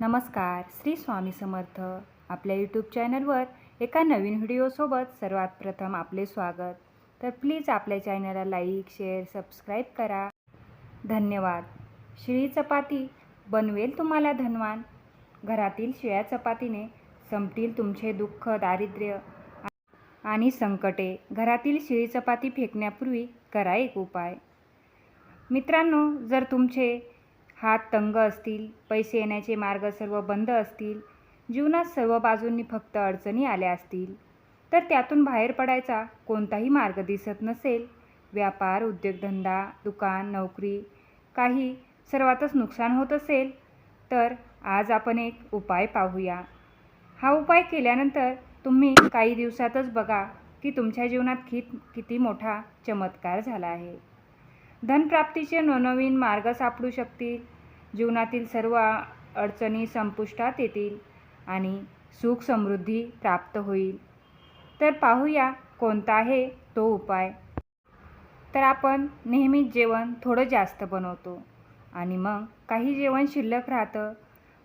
नमस्कार श्री स्वामी समर्थ. आपल्या यूट्यूब चॅनलवर एका नवीन व्हिडिओसोबत सर्वात प्रथम आपले स्वागत. तर प्लीज आपल्या चॅनलला लाईक शेअर सबस्क्राईब करा. धन्यवाद. शिळी चपाती बनवेल तुम्हाला धनवान. घरातील शिळ्या चपातीने संपतील तुमचे दुःख दारिद्र्य आणि संकटे. घरातील शिळी चपाती फेकण्यापूर्वी करा एक उपाय. मित्रांनो जर तुमचे हात तंग असतील पैसे येण्याचे मार्ग सर्व बंद असतील जीवनात सर्व बाजूंनी फक्त अडचणी आल्या असतील तर त्यातून बाहेर पडायचा कोणताही मार्ग दिसत नसेल. व्यापार उद्योगधंदा दुकान नोकरी काही सर्वातच नुकसान होत असेल तर आज आपण एक उपाय पाहूया. हा उपाय केल्यानंतर तुम्ही काही दिवसातच बघा की तुमच्या जीवनात कित किती मोठा चमत्कार झाला आहे. धनप्राप्तीचे नवनवीन मार्ग सापडू शकतील जीवनातील सर्व अडचणी संपुष्टात येतील आणि सुख समृद्धी प्राप्त होईल. तर पाहूया कोणता आहे तो उपाय. तर आपण नेहमीच जेवण थोडं जास्त बनवतो आणि मग काही जेवण शिल्लक राहतं.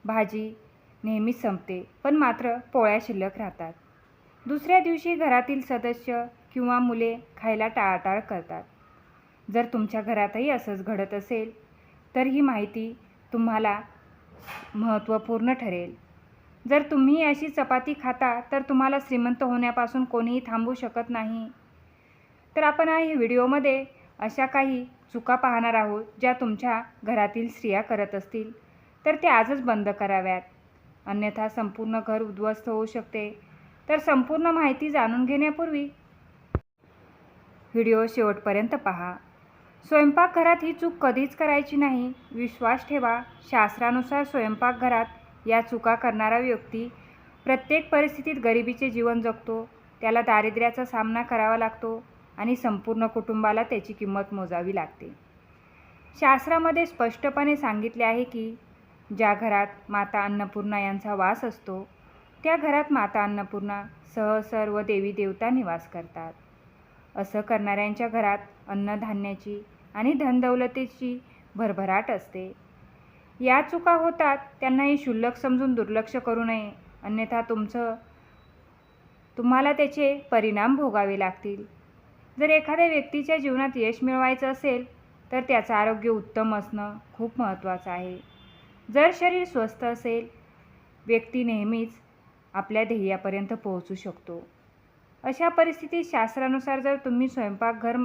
भाजी नेहमीच संपते पण मात्र पोळ्या शिल्लक राहतात. दुसऱ्या दिवशी घरातील सदस्य किंवा मुले खायला टाळाटाळ करतात. जर तुमच्या घरातही असंच घडत असेल तर ही माहिती तुम्हाला महत्त्वपूर्ण ठरेल. जर तुम्ही अशी चपाती खाता तर तुम्हाला श्रीमंत होण्यापासून कोणीही थांबू शकत नाही. तर आपण या व्हिडिओमध्ये अशा काही चुका पाहणार आहोत ज्या तुमच्या घरातील स्त्रिया करत असतील. तर ते आजच बंद कराव्यात. अन्यथा संपूर्ण घर उद्ध्वस्त होऊ शकते. तर संपूर्ण माहिती जाणून घेण्यापूर्वी व्हिडिओ शेवटपर्यंत पहा. स्वयंपाकघरात ही चूक कधीच करायची नाही. विश्वास ठेवा शास्त्रानुसार स्वयंपाकघरात या चुका करणारा व्यक्ती प्रत्येक परिस्थितीत गरिबीचे जीवन जगतो त्याला दारिद्र्याचा सामना करावा लागतो आणि संपूर्ण कुटुंबाला त्याची किंमत मोजावी लागते. शास्त्रामध्ये स्पष्टपणे सांगितले आहे की ज्या घरात माता अन्नपूर्णा यांचा वास असतो त्या घरात माता अन्नपूर्णा सह सर्व देवी देवता निवास करतात. असं करणाऱ्यांच्या घरात अन्नधान्याची आणि धनदौलतीची भरभराट असते. या चुका होतात त्यांना हे क्षुल्लक समजून दुर्लक्ष करू नये. अन्यथा तुमचं तुम्हाला त्याचे परिणाम भोगावे लागतील. जर एखाद्या व्यक्तीच्या जीवनात यश मिळवायचं असेल तर त्याचं आरोग्य उत्तम असणं खूप महत्त्वाचं आहे. जर शरीर स्वस्थ असेल व्यक्ती नेहमीच आपल्या ध्येयापर्यंत पोहोचू शकतो. अशा परिस्थितीत शास्त्रानुसार जर तुम्ही स्वयंपाकघर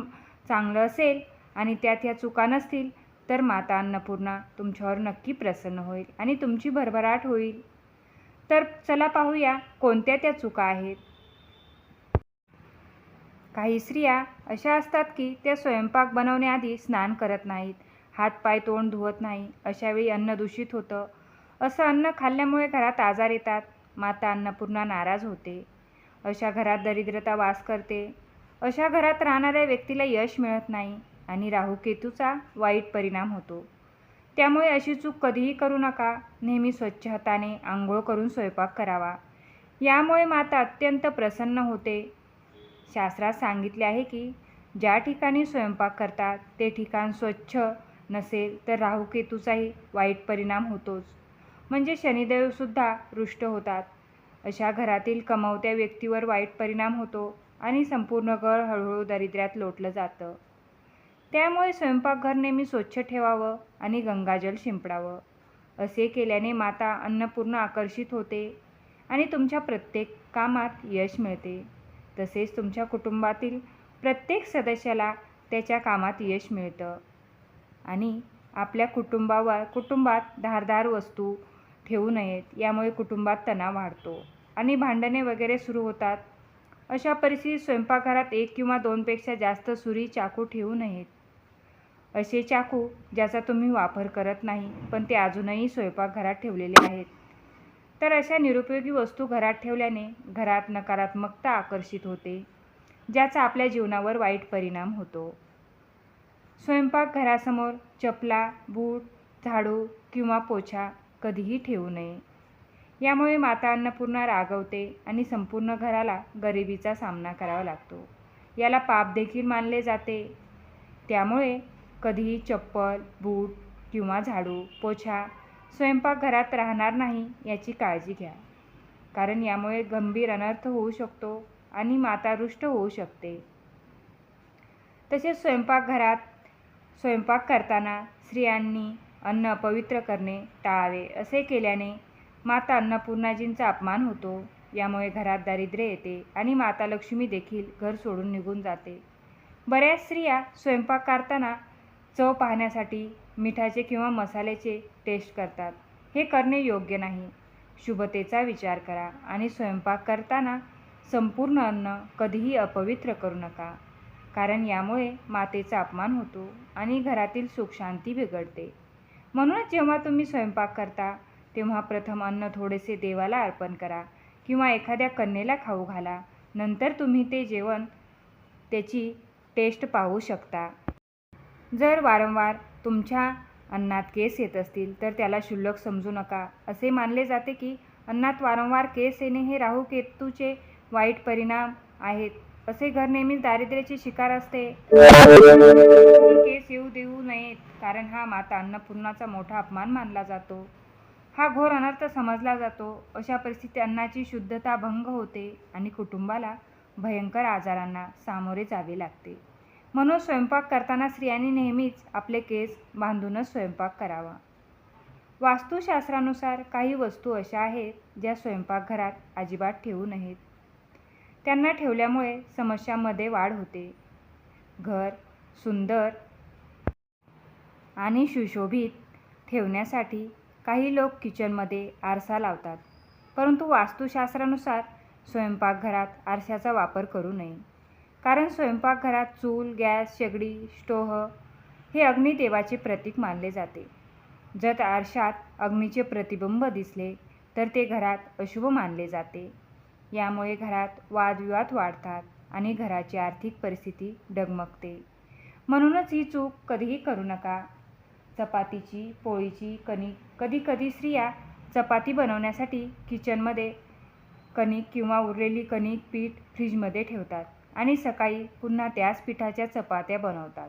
चांगलं असेल आणि त्यात ह्या चुका नसतील तर माता अन्नपूर्णा तुमच्यावर नक्की प्रसन्न होईल आणि तुमची भरभराट होईल. तर चला पाहूया कोणत्या त्या चुका आहेत. काही स्त्रिया अशा असतात की त्या स्वयंपाक बनवण्याआधी स्नान करत नाहीत हातपाय तोंड धुवत नाही अशावेळी अन्न दूषित होतं. असं अन्न खाल्ल्यामुळे घरात आजार येतात माता अन्नपूर्णा नाराज होते. अशा घरात दरिद्रता वास करते. अशा घरात राहणाऱ्या व्यक्तीला यश मिळत नाही. आणि राहुकेतूचा वाईट परिणाम होतो. त्यामुळे अशी चूक कधीही करू नका. नेहमी स्वच्छ हाताने आंघोळ करून स्वयंपाक करावा. यामुळे माता अत्यंत प्रसन्न होते. शास्त्रात सांगितले आहे की ज्या ठिकाणी स्वयंपाक करतात ते ठिकाण स्वच्छ नसेल तर राहुकेतूचाही वाईट परिणाम होतोच. म्हणजे शनिदेवसुद्धा रुष्ट होतात. अशा घरातील कमवत्या व्यक्तीवर वाईट परिणाम होतो आणि संपूर्ण घर हळूहळू दरिद्र्यात लोटलं जातं. त्यामुळे स्वयंपाकघर नेहमी स्वच्छ ठेवावं आणि गंगाजल शिंपडावं. असे केल्याने माता अन्नपूर्ण आकर्षित होते आणि तुमच्या प्रत्येक कामात यश मिळते. तसेच तुमच्या कुटुंबातील प्रत्येक सदस्याला त्याच्या कामात यश मिळतं. आणि आपल्या कुटुंबावर कुटुंबात धारदार वस्तू ठेवू नयेत यामुळे कुटुंबात तणाव वाढतो आणि भांडणे वगैरे सुरू होतात. अशा परिस्थितीत स्वयंपाकघरात एक किंवा दोनपेक्षा जास्त सुरी चाकू ठेवू नयेत. असे चाकू ज्याचा तुम्ही वापर करत नाही पण ते अजूनही स्वयंपाकघरात ठेवलेले आहेत. तर अशा निरुपयोगी वस्तू घरात ठेवल्याने घरात नकारात्मकता आकर्षित होते ज्याचा आपल्या जीवनावर वाईट परिणाम होतो. स्वयंपाकघरासमोर चपला बूट झाडू किंवा पोछा कधीही ठेवू नये. यामुळे माता अन्नपूर्णा रागवते आणि संपूर्ण घराला गरिबीचा सामना करावा लागतो. याला पाप देखील मानले जाते. त्यामुळे कधीही चप्पल बूट किंवा झाडू पोछा स्वयंपाकघरात राहणार नाही याची काळजी घ्या. कारण यामुळे गंभीर अनर्थ होऊ शकतो आणि माता रुष्ट होऊ शकते. तसेच स्वयंपाकघरात स्वयंपाक करताना स्त्रियांनी अन्न अपवित्र करणे टाळावे असे केल्याने माता अन्नपूर्णाजींचा अपमान होतो. यामुळे घरात दारिद्र्य येते आणि माता लक्ष्मी देखील घर सोडून निघून जाते. बऱ्याच स्त्रिया स्वयंपाक करताना चव पाहण्यासाठी मिठाचे किंवा मसाल्याचे टेस्ट करतात. हे करणे योग्य नाही. शुभतेचा विचार करा आणि स्वयंपाक करताना संपूर्ण अन्न कधीही अपवित्र करू नका. कारण यामुळे मातेचा अपमान होतो आणि घरातील सुखशांती बिघडते. म्हणूनच जेव्हा तुम्ही स्वयंपाक करता तेव्हा प्रथम अन्न थोडेसे देवाला अर्पण करा किंवा एखाद्या कन्येला खाऊ घाला. नंतर तुम्ही ते जेवण त्याची टेस्ट पाहू शकता. जर वारंवार तुमच्या अन्नात केस येत असतील तर त्याला क्षुल्लक समजू नका. असे मानले जाते की अन्नात वारंवार केस येणे हे राहू केतूचे वाईट परिणाम आहेत असे घर नेहमीच दारिद्र्याची शिकार असते. केस येऊ देऊ नयेत कारण हा माता अन्नपूर्णाचा मोठा अपमान मानला जातो. हा घोर अनर्थ समजला जातो. अशा परिस्थितीत अन्नाची शुद्धता भंग होते आणि कुटुंबाला भयंकर आजारांना सामोरे जावे लागते. म्हणून स्वयंपाक करताना स्त्रियांनी नेहमीच आपले केस बांधूनच स्वयंपाक करावा. वास्तुशास्त्रानुसार काही वस्तू अशा आहेत ज्या स्वयंपाकघरात अजिबात ठेवू नयेत. त्यांना ठेवल्यामुळे समस्यांमध्ये वाढ होते. घर सुंदर आणि सुशोभित ठेवण्यासाठी काही लोक किचनमध्ये आरसा लावतात परंतु वास्तुशास्त्रानुसार स्वयंपाकघरात आरशाचा वापर करू नये. कारण स्वयंपाकघरात चूल गॅस शेगडी स्टोह हे अग्निदेवाचे प्रतीक मानले जाते. जर आरशात अग्नीचे प्रतिबिंब दिसले तर ते घरात अशुभ मानले जाते. यामुळे घरात वादविवाद वाढतात आणि घराची आर्थिक परिस्थिती डगमगते. म्हणूनच ही चूक कधीही करू नका. चपातीची पोळीची कणिक कधीकधी स्त्रिया चपाती बनवण्यासाठी किचनमध्ये कणिक किंवा उरलेली कणिक पीठ फ्रीजमध्ये ठेवतात. आणि सकाळी पुन्हा त्याच पिठाच्या चपात्या बनवतात.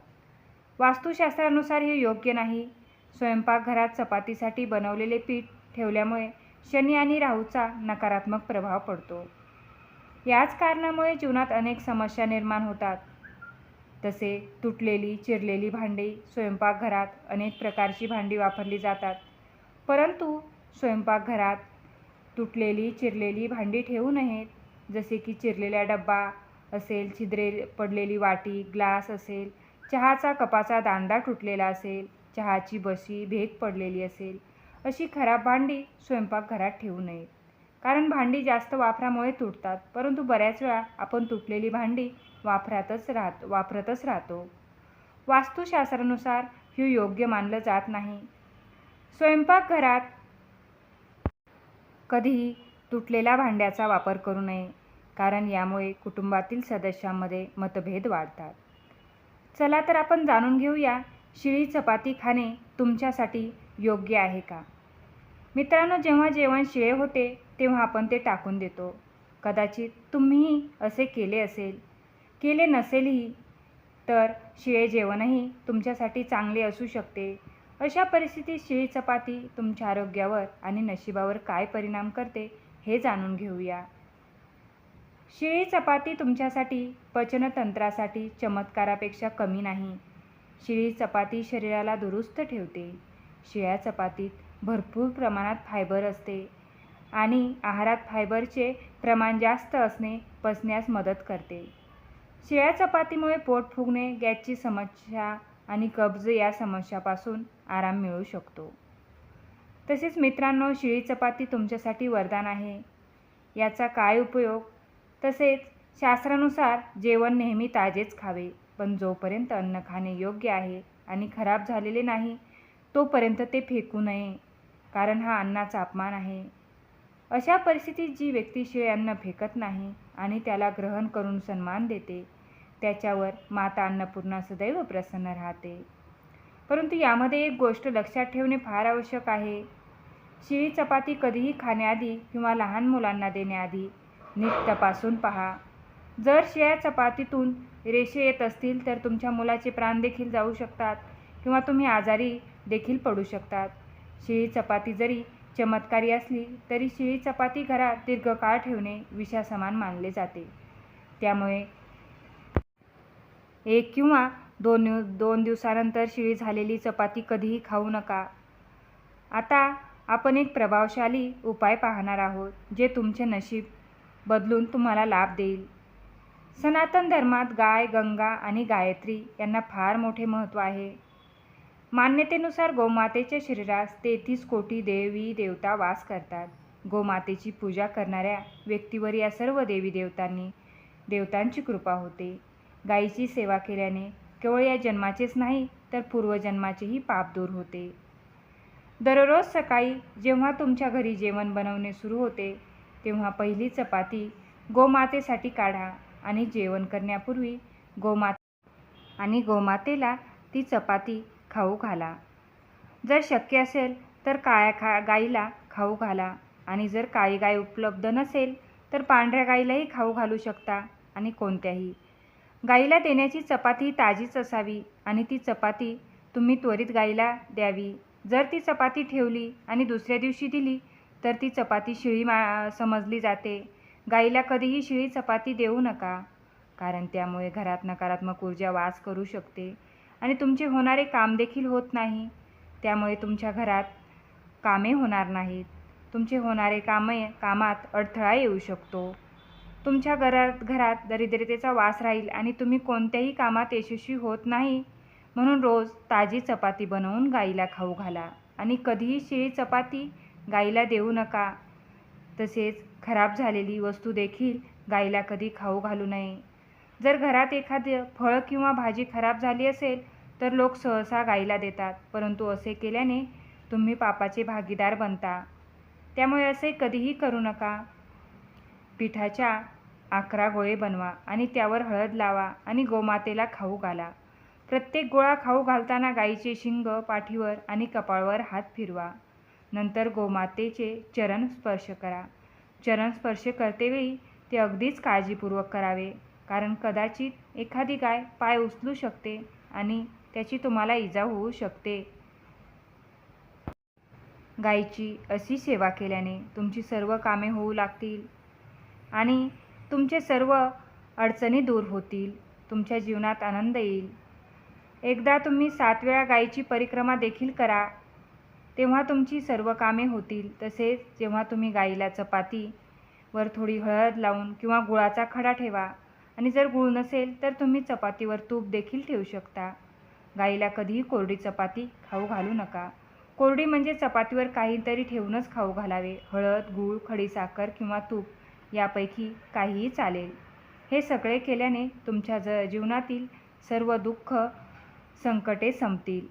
वास्तुशास्त्रानुसार हे योग्य नाही. स्वयंपाकघरात चपातीसाठी बनवलेले पीठ ठेवल्यामुळे शनी आणि राहूचा नकारात्मक प्रभाव पडतो. याच कारणामुळे जीवनात अनेक समस्या निर्माण होतात. तसे तुटलेली चिरलेली भांडी स्वयंपाकघरात अनेक प्रकारची भांडी वापरली जातात. परंतु स्वयंपाकघरात तुटलेली चिरलेली भांडी ठेवू नयेत. जसे की चिरलेला डब्बा असेल छिद्रे पडलेली वाटी ग्लास असेल चहाचा कपाचा दांडा तुटलेला असेल चहाची बशी भेग पडलेली असेल अशी खराब भांडी स्वयंपाकघरात ठेवू नयेत कारण भांडी जास्त वापरामुळे तुटतात परंतु बऱ्याच वेळा आपण तुटलेली भांडी वापरातच राहत वापरतच राहतो. वास्तुशास्त्रानुसार हे योग्य मानलं जात नाही. स्वयंपाकघरात कधीही तुटलेल्या भांड्याचा वापर करू नये. कारण यामुळे कुटुंबातील सदस्यांमध्ये मतभेद वाढतात. चला तर आपण जाणून घेऊया शिळी चपाती खाणे तुमच्यासाठी योग्य आहे का? मित्रांनो जेव्हा जेवण शिळे होते तेव्हा आपण ते टाकून देतो. कदाचित तुम्हीही असे केले असेल. केले नसेलही तर शिळे जेवणही तुमच्यासाठी चांगले असू शकते. अशा परिस्थितीत शिळी चपाती तुमच्या आरोग्यावर आणि नशिबावर काय परिणाम करते हे जाणून घेऊया. शिळी चपाती तुमच्यासाठी पचनतंत्रासाठी चमत्कारापेक्षा कमी नाही. शिळी चपाती शरीराला दुरुस्त ठेवते. शिळ्या चपातीत भरपूर प्रमाणात फायबर असते आणि आहारात फायबरचे प्रमाण जास्त असणे पचण्यास मदत करते. शिळ्या चपातीमुळे पोट फुगणे गॅसची समस्या आणि कब्ज या समस्यापासून आराम मिळू शकतो. तसेच मित्रांनो शिळी चपाती तुमच्यासाठी वरदान आहे. याचा काय उपयोग? तसेच शास्त्रानुसार जेवण नेहमी ताजेच खावे पण जोपर्यंत अन्न खाणे योग्य आहे आणि खराब झालेले नाही तोपर्यंत ते फेकू नये कारण हा अन्नाचा अपमान आहे. अशा परिस्थितीत जी व्यक्ती शिळे अन्न फेकत नाही आणि त्याला ग्रहण करून सन्मान देते त्याच्यावर माता अन्नपूर्णा सदैव प्रसन्न राहते. परंतु यामध्ये एक गोष्ट लक्षात ठेवणे फार आवश्यक आहे. शिळी चपाती कधीही खाण्याआधी किंवा लहान मुलांना देण्याआधी नीट तपासून पहा. जर शिळ्या चपातीतून रेषे येत असतील तर तुमच्या मुलाचे प्राण देखील जाऊ शकतात किंवा तुम्ही आजारी देखील पडू शकतात. शिळी चपाती जरी चमत्कारी असली तरी शिळी चपाती घरात दीर्घकाळ ठेवणे विषासमान मानले जाते. त्यामुळे एक किंवा दोन दोन दिवसानंतर शिळी झालेली चपाती कधीही खाऊ नका. आता आपण एक प्रभावशाली उपाय पाहणार आहोत जे तुमचे नशीब बदलून तुम्हाला लाभ देईल. सनातन धर्मात गाय गंगा आणि गायत्री यांना फार मोठे महत्त्व आहे. मान्यतेनुसार गोमातेच्या शरीरास तेहतीस कोटी देवी देवता वास करतात. गोमातेची पूजा करणाऱ्या व्यक्तीवर या सर्व देवी देवतांनी देवतांची कृपा होते. गायीची सेवा केल्याने केवळ या जन्माचेच नाही तर पूर्वजन्माचेही पाप दूर होते. दररोज सकाळी जेव्हा तुमच्या घरी जेवण बनवणे सुरू होते तेव्हा पहिली चपाती गोमातेसाठी काढा आणि जेवण करण्यापूर्वी गोमाते आणि गोमातेला ती चपाती खाऊ घाला. जर शक्य असेल तर काळ्या खा गाईला खाऊ घाला आणि जर काळी गाय उपलब्ध नसेल तर पांढऱ्या गाईलाही खाऊ घालू शकता आणि कोणत्याही. गाईला देण्याची चपाती ताजीच असावी आणि ती चपाती तुम्ही त्वरित गाईला द्यावी. जर ती चपाती ठेवली आणि दुसऱ्या दिवशी दिली तर ती चपाती शिळी मा समजली जाते. गाईला कधीही शिळी चपाती देऊ नका कारण त्यामुळे घरात नकारात्मक ऊर्जा वास करू शकते आणि तुमचे होणारे काम देखील होत नाही. त्यामुळे तुमच्या घरात कामे होणार नाहीत. तुमचे होणारे कामे कामात अडथळा येऊ शकतो. तुमच्या घरात घरात दरिद्रतेचा वास राहील आणि तुम्ही कोणत्याही कामात यशस्वी होत नाही. म्हणून रोज ताजी चपाती बनवून गाईला खाऊ घाला आणि कधीही शिळी चपाती गाईला देऊ नका. तसेच खराब झालेली वस्तू देखील गाईला कधी खाऊ घालू नये. जर घरात एखादं फळ किंवा भाजी खराब झाली असेल तर लोक सहसा गाईला देतात. परंतु असे केल्याने तुम्ही पापाचे भागीदार बनता. त्यामुळे असे कधीही करू नका. पिठाच्या अकरा गोळे बनवा आणि त्यावर हळद लावा आणि गोमातेला खाऊ घाला. प्रत्येक गोळा खाऊ घालताना गाईचे शिंग पाठीवर आणि कपाळावर हात फिरवा. नंतर गोमातेचे चरण स्पर्श करा. चरण स्पर्श करतेवेळी ते अगदीच काळजीपूर्वक करावे कारण कदाचित एखादी गाय पाय उचलू शकते आणि त्याची तुम्हाला इजा होऊ शकते. गायीची अशी सेवा केल्याने तुमची सर्व कामे होऊ लागतील आणि तुमचे सर्व अडचणी दूर होतील. तुमच्या जीवनात आनंद येईल. एकदा तुम्ही सात वेळा गायीची परिक्रमा देखील करा. तेव्हा तुमची सर्व कामे होतील. तसेच जेव्हा तुम्ही गाईला चपाती वर थोडी हळद लावून किंवा गुळाचा खडा ठेवा आणि जर गुळ नसेल तर तुम्ही चपातीवर तूप देखील ठेवू शकता. गाईला कधीही कोरडी चपाती खाऊ घालू नका. कोरडी म्हणजे चपातीवर काहीतरी ठेवूनच खाऊ घालावे. हळद गूळ खडीसाखर किंवा तूप यापैकी काहीही चालेल. हे सगळे केल्याने तुमच्या ज जीवनातील सर्व दुःख संकटे संपतील.